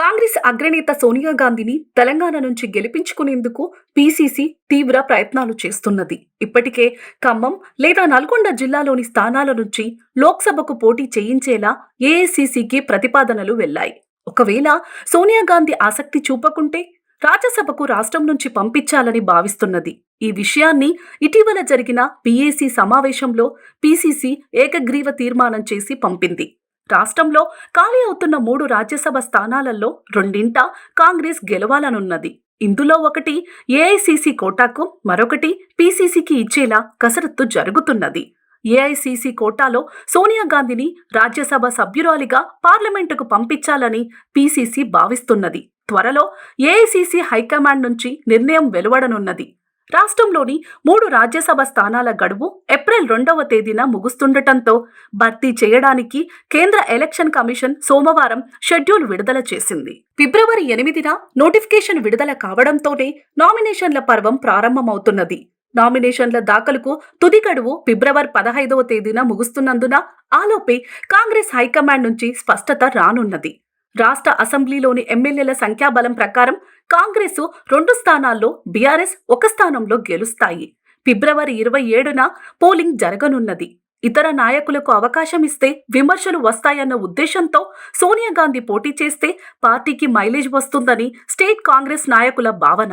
కాంగ్రెస్ అగ్రనేత సోనియా గాంధీని తెలంగాణ నుంచి గెలిపించుకునేందుకు పీసీసీ తీవ్ర ప్రయత్నాలు చేస్తున్నది. ఇప్పటికే ఖమ్మం లేదా నల్గొండ జిల్లాలోని స్థానాల నుంచి లోక్సభకు పోటీ చేయించేలా ఏఐసీసీకి ప్రతిపాదనలు వెళ్ళాయి ఒకవేళ సోనియా గాంధీ ఆసక్తి చూపకుంటే రాజ్యసభకు రాష్ట్రం నుంచి పంపించాలని భావిస్తున్నది. ఈ విషయాన్ని ఇటీవల జరిగిన పీఏసీ సమావేశంలో పీసీసీ ఏకగ్రీవ తీర్మానం చేసి పంపింది. రాష్ట్రంలో ఖాళీ అవుతున్న మూడు రాజ్యసభ స్థానాలలో రెండింట కాంగ్రెస్ గెలవాలనున్నది. ఇందులో ఒకటి ఏఐసీసీ కోటాకు మరొకటి పీసీసీకి ఇచ్చేలా కసరత్తు జరుగుతున్నది. ఏఐసీసీ కోటాలో సోనియా గాంధీని రాజ్యసభ సభ్యురాలిగా పార్లమెంటుకు పంపించాలని పీసీసీ భావిస్తున్నది. త్వరలో ఏఐసీసీ హైకమాండ్ నుంచి నిర్ణయం వెలువడనున్నది. రాష్ట్రంలోని మూడు రాజ్యసభ స్థానాల గడువు ఏప్రిల్ రెండవ తేదీన ముగుస్తుండటంతో భర్తీ చేయడానికి కేంద్ర ఎలక్షన్ కమిషన్ సోమవారం షెడ్యూల్ విడుదల చేసింది. ఫిబ్రవరి ఎనిమిదిన నోటిఫికేషన్ విడుదల కావడంతోనే నామినేషన్ల పర్వం ప్రారంభమవుతున్నది. నామినేషన్ల దాఖలుకు తుది గడువు ఫిబ్రవరి పదహైదవ తేదీన ముగుస్తున్నందున ఆలోపే కాంగ్రెస్ హైకమాండ్ నుంచి స్పష్టత రానున్నది. రాష్ట్ర అసెంబ్లీలోని ఎమ్మెల్యేల సంఖ్యాబలం ప్రకారం కాంగ్రెస్ రెండు స్థానాల్లో బీఆర్ఎస్ ఒక స్థానంలో గెలుస్తాయి. ఫిబ్రవరి ఇరవై ఏడున పోలింగ్ జరగనున్నది. ఇతర నాయకులకు అవకాశం ఇస్తే విమర్శలు వస్తాయన్న ఉద్దేశంతో సోనియా గాంధీ పోటీ చేస్తే పార్టీకి మైలేజ్ వస్తుందని స్టేట్ కాంగ్రెస్ నాయకుల భావన.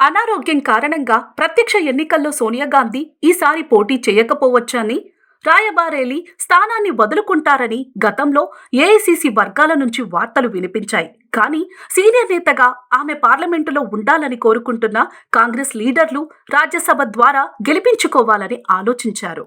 అనారోగ్యం కారణంగా ప్రత్యక్ష ఎన్నికల్లో సోనియా గాంధీ ఈసారి పోటీ చేయకపోవచ్చని రాయబారేలి స్థానాన్ని వదులుకుంటారని గతంలో ఏఐసీసీ వర్గాల నుంచి వార్తలు వినిపించాయి. కానీ సీనియర్ నేతగా ఆమె పార్లమెంటులో ఉండాలని కోరుకుంటున్న కాంగ్రెస్ లీడర్లు రాజ్యసభ ద్వారా గెలిపించుకోవాలని ఆలోచించారు.